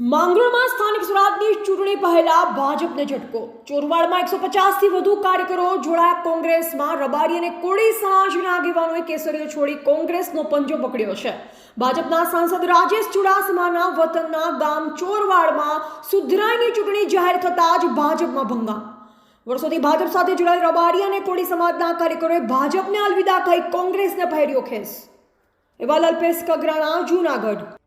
માંગરોળમાં સ્થાનિક સ્વરાજની ચૂંટણી પહેલા ભાજપને ઝટકો. ચોરવાડમાં એકસો પચાસથી વધુ કાર્યકરો જોડાયા કોંગ્રેસમાં. રબારી અને કોળી સમાજના આગેવાનોએ કેસરીઓ છોડી કોંગ્રેસનો પંજો પકડ્યો છે. ભાજપના સાંસદ રાજેશ ચુડાસમાના વતનના ગામ ચોરવાડમાં સુધરાઈની ચૂંટણી જાહેર થતાં જ ભાજપમાં ભંગાણ. વર્ષોથી ભાજપ સાથે જોડાયેલ રબારી અને કોળી સમાજના કાર્યકરોએ ભાજપને અલવિદા કહી કોંગ્રેસને પહેર્યો ખેસ. એવા લલ્પેશ કગરાણા, જૂનાગઢ.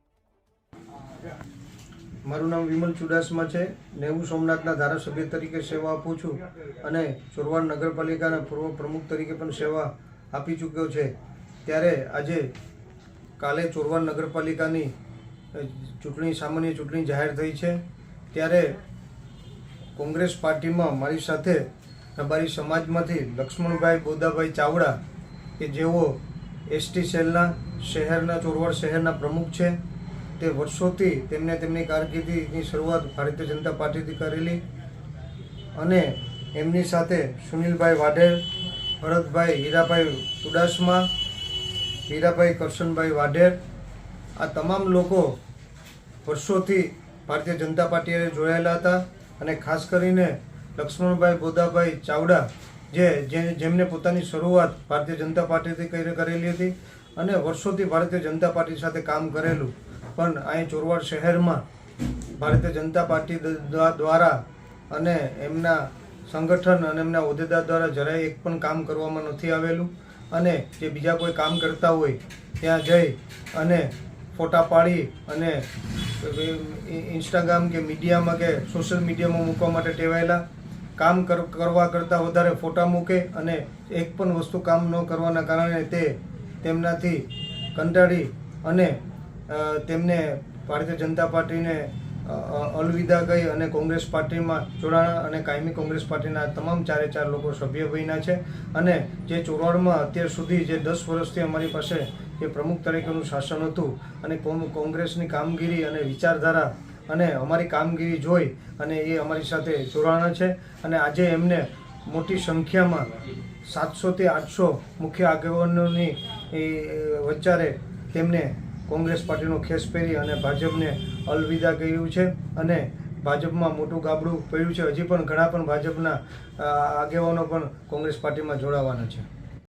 મારું નામ વિમલ ચુડાસમા છે. નેવું સોમનાથના ધારાસભ્ય તરીકે સેવા આપું છું અને ચોરવાડ નગરપાલિકાના પૂર્વ પ્રમુખ તરીકે પણ સેવા આપી ચૂક્યો છે. ત્યારે આજે કાલે ચોરવાડ નગરપાલિકાની ચૂંટણી, સામાન્ય ચૂંટણી જાહેર થઈ છે. ત્યારે કોંગ્રેસ પાર્ટીમાં મારી સાથે રબારી સમાજમાંથી લક્ષ્મણભાઈ બોદાભાઈ ચાવડા, કે જેઓ એસટી સેલના શહેરના, ચોરવાડ શહેરના પ્રમુખ છે. તે વર્ષોથી તેમને તેમની કારકિર્દીની શરૂઆત ભારતીય જનતા પાર્ટીથી કરેલી અને એમની સાથે સુનિલભાઈ વાઢેર, ભરતભાઈ હીરાભાઈ ચુડાસમા હીરાભાઈ કરશનભાઈ વાઢેર, આ તમામ લોકો વર્ષોથી ભારતીય જનતા પાર્ટીએ જોડાયેલા હતા અને ખાસ કરીને લક્ષ્મણભાઈ બોદાભાઈ ચાવડા જે જેમને પોતાની શરૂઆત ભારતીય જનતા પાર્ટીથી કરી- કરેલી હતી અને વર્ષોથી ભારતીય જનતા પાર્ટી સાથે કામ કરેલું પણ અહીં ચોરવાડ શહેરમાં ભારતીય જનતા પાર્ટી દ્વારા અને એમના સંગઠન અને એમના હોદ્દેદાર દ્વારા જરાય એક પણ કામ કરવામાં નથી આવેલું. અને જે બીજા કોઈ કામ કરતા હોય, ત્યાં જઈ અને ફોટા પાડી અને ઇન્સ્ટાગ્રામ કે મીડિયામાં કે સોશિયલ મીડિયામાં મૂકવા માટે ટેવાયેલા. કામ કર- કરવા કરતાં વધારે ફોટા મૂકે અને એક પણ વસ્તુ કામ ન કરવાના કારણે તે તેમનાથી કંટાળી અને તેમને ભારતીય જનતા પાર્ટીને અલવિદા કહી અને કોંગ્રેસ પાર્ટીમાં જોડાણા અને કાયમી કોંગ્રેસ પાર્ટીના તમામ ચારે ચાર લોકો સભ્ય બન્યા છે. અને જે ચોરવાડમાં અત્યાર સુધી જે દસ વર્ષથી અમારી પાસે જે પ્રમુખ તરીકેનું શાસન હતું અને કોંગ્રેસની કામગીરી અને વિચારધારા અને અમારી કામગીરી જોઈ અને એ અમારી સાથે જોડાણા છે. અને આજે એમને મોટી સંખ્યામાં સાતસોથી આઠસો મુખ્ય આગેવાનોની વચ્ચારે તેમને કોંગ્રેસ પાર્ટીનો ખેસ પહેરી અને ભાજપને અલવિદા કહ્યું છે અને ભાજપમાં મોટું ગાબડું પડ્યું છે. હજી પણ ઘણા પણ ભાજપના આગેવાનો પણ કોંગ્રેસ પાર્ટીમાં જોડાવાના છે.